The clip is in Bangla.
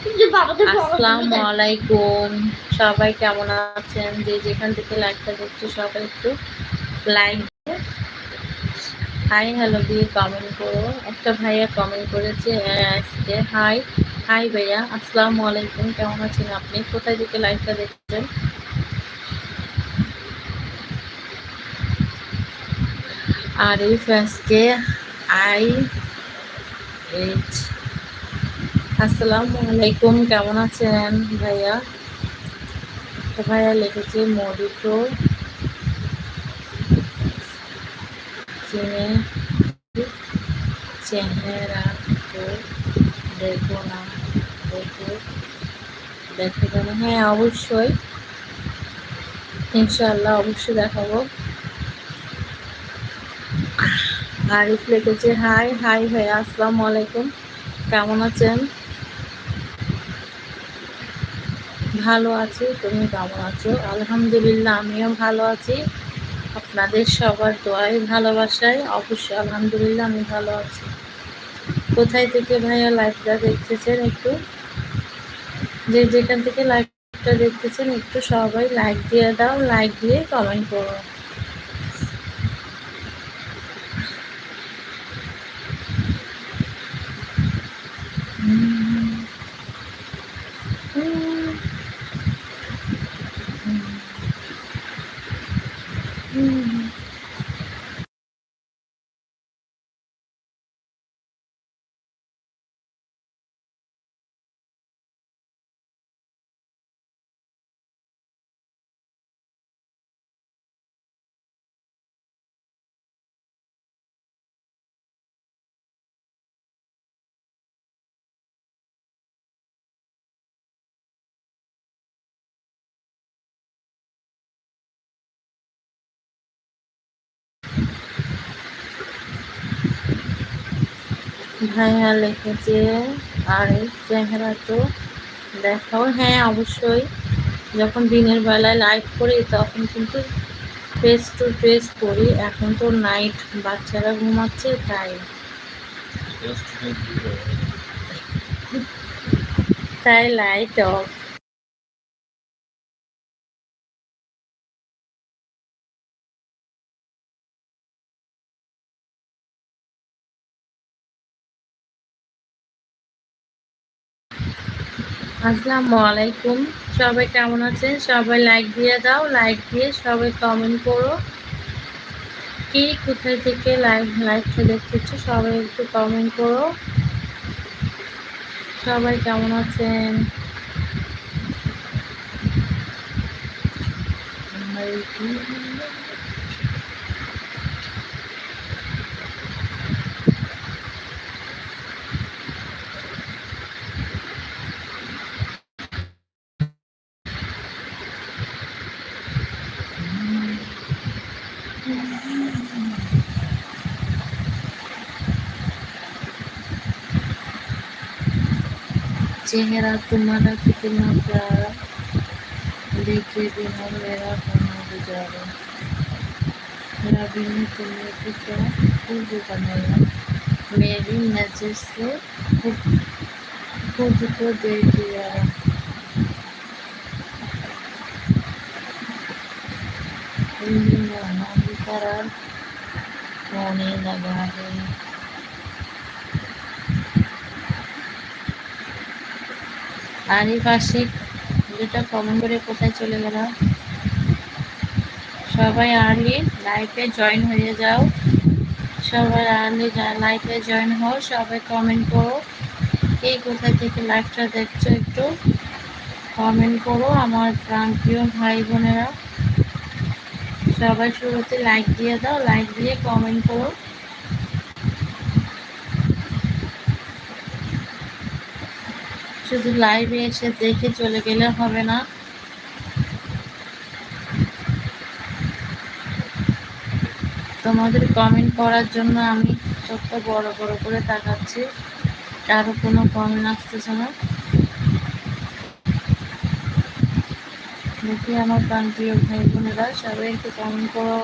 আসসালামু আলাইকুম। সবাই কেমন আছেন? যে যেখান থেকে লাইকটা দেখছে সবাই একটু লাইক হাই হ্যালো দিয়ে কমেন্ট করো। একটা ভাইয়া কমেন্ট করেছে আজকে। হাই হাই ভাইয়া আসসালামু আলাইকুম। কেমন আছেন আপনি? কোথায় থেকে লাইকটা দেখছেন? আরিফ আজকে আই এইচ আসসালামু আলাইকুম, কেমন আছেন ভাইয়া? তো ভাইয়া লিখেছে মডিত চিনে, চেহারা তো দেখব না দেখে দেখে কেন হ্যাঁ অবশ্যই। ইনশাল্লাহ অবশ্যই দেখাবো। আরিফ লিখেছে, হাই হাই ভাইয়া, আসসালামু আলাইকুম। কেমন আছেন? ভালো আছি? তুমি কেমন আছো? আলহামদুলিল্লাহ, আমিও ভালো আছি। আপনাদের সবার দোয়াই ভালোবাসায় অবশ্যই আলহামদুলিল্লাহ, আমি ভালো আছি। কোথায় থেকে ভাইয়া লাইভটা দেখতেছেন একটু? যে যেখান থেকে লাইভটা দেখতেছেন একটু সবাই লাইক দিয়ে দাও লাইক দিয়ে কমেন্ট করো। ভাইয়া লিখেছে আর চেহারা তো দেখাও। হ্যাঁ অবশ্যই। যখন দিনের বেলায় লাইট করি তখন কিন্তু ফেস টু ফেস করি। এখন তো নাইট বাচ্চারা ঘুমাচ্ছে তাই। তাই লাইট অফ আসসালামু আলাইকুম। সবাই কেমন আছেন? সবাই লাইক দিয়ে দাও লাইক দিয়ে সবাই কমেন্ট করো। কে কোথায় থেকে লাইভ লাইভটা দেখতেছো, সবাই একটু কমেন্ট করো। সবাই কেমন আছেন? चेहरा तुम्हारा कितना प्यारा देखे बिना मेरा होना गुजारा? मेरा बिन तुमने तो क्या खुद बनाया? मेरी नज़र से खुद को देख लिया। करार होने लगा है। আরিফ আশিক যেটা কমেন্ট করে কোথায় চলে গেল? সবাই আর্লি লাইফে জয়েন হয়ে যাও। সবাই আর্লি লাইফে জয়েন হও, সবাই কমেন্ট করো। কে কোথায় থেকে লাইফটা দেখছ একটু কমেন্ট করো, আমার প্রান্তীয় ভাই বোনেরা। সবাই শুরুতে লাইক দিয়ে দাও লাইক দিয়ে কমেন্ট করো। শুধু লাইভে এসে দেখে চলে গেলে হবে না। তোমাদের কমেন্ট করার জন্য আমি চোখটা বড় বড় করে তাকাচ্ছি। কারও কোনো কমেন্ট আসতেছে না। দেখি আমার প্রান্তীয় ভাই বোনেরা, সবাই একটু কমেন্ট করো।